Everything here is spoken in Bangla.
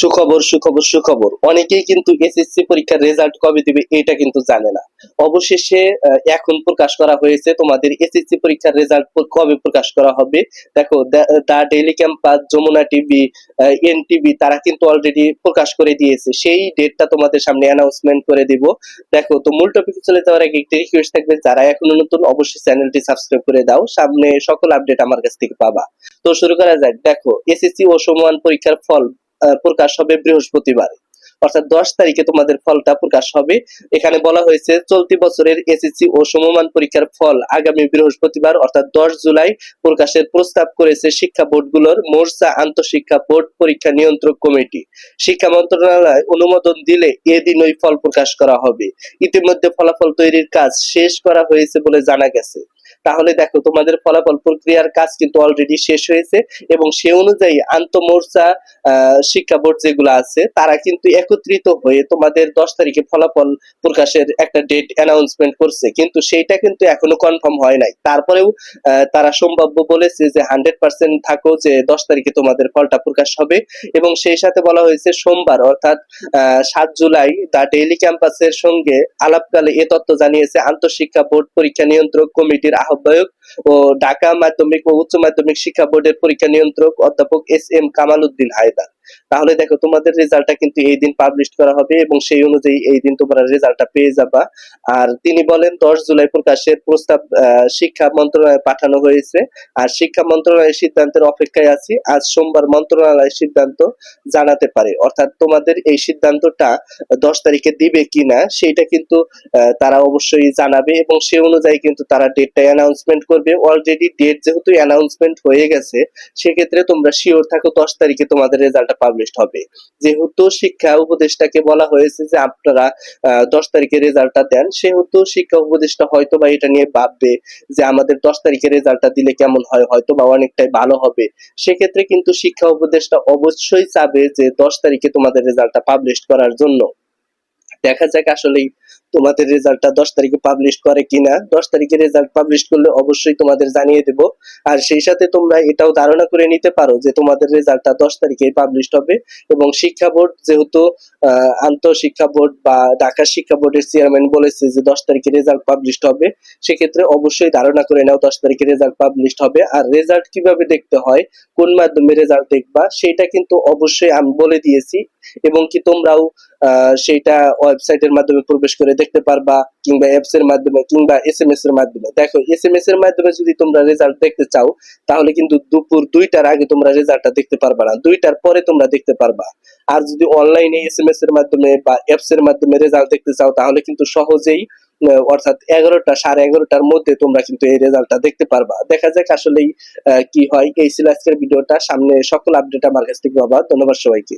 সুখবর সুখবর সুখবর। অনেকেই কিন্তু এসএসসি পরীক্ষার রেজাল্ট কবে দিবে এটা কিন্তু জানে না। অবশেষে এখন প্রকাশ করা হয়েছে তোমাদের এসএসসি পরীক্ষার রেজাল্ট কবে প্রকাশ করা হবে? দেখো, the daily campus Jamuna TV NTV তারা কিন্তু অলরেডি প্রকাশ করে দিয়েছে। সেই ডেটটা তোমাদের সামনে অ্যানাউন্সমেন্ট করে দিব। দেখো, তো মূল টপিকে চলে যাওয়ার আগে একটি রিকোয়েস্ট থাকবে। যারা এখনও নতুন, অবশ্যই চ্যানেলটি সাবস্ক্রাইব করে দাও। সামনে সকল আপডেট আমার কাছ থেকে পাবা। তো শুরু করা যাক। দেখো এসএসসি ও সমান পরীক্ষার ফল প্রকাশ হবে বৃহস্পতিবার। অর্থাৎ দশ তারিখে তোমাদের ফলটা প্রকাশ হবে। এখানে বলা হয়েছে, চলতি বছরের এসএসসি ও সমমান পরীক্ষার ফল আগামী বৃহস্পতিবার, অর্থাৎ দশ জুলাই, প্রকাশের প্রস্তাব করেছে শিক্ষা বোর্ডগুলোর মোর্চা আন্তঃশিক্ষা বোর্ড পরীক্ষা নিয়ন্ত্রক কমিটি। শিক্ষা মন্ত্রণালয় অনুমোদন দিলে এদিন ওই ফল প্রকাশ করা হবে। ইতিমধ্যে ফলাফল তৈরির কাজ শেষ করা হয়েছে বলে জানা গেছে। তাহলে দেখো, তোমাদের ফলাফল প্রক্রিয়ার কাজ কিন্তু অলরেডি শেষ হয়েছে এবং সে অনুযায়ী আন্তঃমোর্চা শিক্ষা বোর্ড যেগুলো আছে, তারা কিন্তু একত্রিত হয়ে তোমাদের দশ তারিখে ফলাফল প্রকাশের একটা ডেট অ্যানাউন্সমেন্ট করছে। কিন্তু সেইটা কিন্তু এখনও কনফার্ম হয় নাই। তারপরেও তারা সম্ভাব্য বলেছে যে হান্ড্রেড পার্সেন্ট থাকো যে দশ তারিখে তোমাদের ফলটা প্রকাশ হবে এবং সেই সাথে বলা হয়েছে সোমবার, অর্থাৎ সাত জুলাই, দা ডেইলি ক্যাম্পাসের সঙ্গে আলাপকালে এ তথ্য জানিয়েছে আন্তঃশিক্ষা বোর্ড পরীক্ষা নিয়ন্ত্রক কমিটির আহ্বায়ক ও ঢাকা মাধ্যমিক ও উচ্চ মাধ্যমিক শিক্ষা বোর্ডের পরীক্ষা নিয়ন্ত্রক অধ্যাপক এস এম কামাল উদ্দিন হায়দার। তাহলে দেখো তোমাদের রেজাল্টটা কিন্তু এই দিন পাবলিশ করা হবে এবং সেই অনুযায়ী এই দিন তোমরা রেজাল্টটা পেয়ে যাবা। আর তিনি বলেন, দশ জুলাই প্রকাশের প্রস্তাব শিক্ষা মন্ত্রণালয়ে পাঠানো হয়েছে। আর শিক্ষা মন্ত্রণালয়ের সিদ্ধান্তের অপেক্ষায় আছি। আজ সোমবার মন্ত্রণালয় সিদ্ধান্ত জানাতে পারে। অর্থাৎ তোমাদের এই সিদ্ধান্তটা দশ তারিখে দিবে কিনা, সেইটা কিন্তু তারা অবশ্যই জানাবে এবং সে অনুযায়ী কিন্তু তারা ডেটটা অ্যানাউন্সমেন্ট করবে। অলরেডি ডেট যেহেতু অ্যানাউন্সমেন্ট হয়ে গেছে, সেক্ষেত্রে তোমরা শিওর থাকো দশ তারিখে তোমাদের রেজাল্টটা পাবলিশ হবে। যেহেতু শিক্ষা উপদেষ্টাকে বলা হয়েছে যে আপনারা দশ তারিখে রেজাল্টটা দেন, সেহেতু শিক্ষা উপদেষ্টা হয়তো বা এটা নিয়ে ভাববে যে আমাদের দশ তারিখে রেজাল্টটা দিলে কেমন হয় হয়তো বা অনেকটাই ভালো হবে। সেক্ষেত্রে কিন্তু শিক্ষা উপদেষ্টা অবশ্যই চাবে যে দশ তারিখে তোমাদের রেজাল্টটা পাবলিশ করার জন্য। দেখা যাক আসলেই তোমাদের রেজাল্টটা দশ তারিখে পাবলিশ করে কিনা। দশ তারিখে রেজাল্ট পাবলিশ করলে অবশ্যই তোমাদের জানিয়ে দেব। আর সেই সাথে তোমরা এটাও ধারণা করে নিতে পারো যে তোমাদের রেজাল্টটা দশ তারিখে পাবলিশ হবে এবং শিক্ষা বোর্ড যেহেতু আন্তঃশিক্ষা বোর্ড বা ঢাকা শিক্ষা বোর্ডের চেয়ারম্যান বলেছে যে দশ তারিখে রেজাল্ট পাবলিশ হবে, সেক্ষেত্রে অবশ্যই ধারণা করে নাও দশ তারিখে রেজাল্ট পাবলিশ হবে। আর রেজাল্ট কীভাবে দেখতে হয়, কোন মাধ্যমে রেজাল্ট দেখবা, সেটা কিন্তু অবশ্যই আমি বলে দিয়েছি। এবং কি তোমরাও সেইটা ওয়েবসাইটের মাধ্যমে প্রবেশ করে দেখতে পারবা, কিংবা অ্যাপস এর মাধ্যমে, কিংবা এস এম এস এর মাধ্যমে। দেখো এস এম এস এর মাধ্যমে যদি তোমরা রেজাল্ট দেখতে চাও, তাহলে কিন্তু দুপুর দুইটার আগে তোমরা রেজাল্টটা দেখতে পারবা না। দুইটার পরে তোমরা দেখতে পারবা। আর যদি অনলাইনে এস এম এস এর মাধ্যমে বা অ্যাপস এর মাধ্যমে রেজাল্ট দেখতে চাও, তাহলে কিন্তু সহজেই অর্থাৎ এগারোটা, সাড়ে এগারোটার মধ্যে তোমরা কিন্তু এই রেজাল্টটা দেখতে পারবা। দেখা যাক আসলেই কি হয়। এই ছিল ভিডিওটা। সামনে সকল আপডেট আমার কাছ থেকে পাবা। ধন্যবাদ সবাইকে।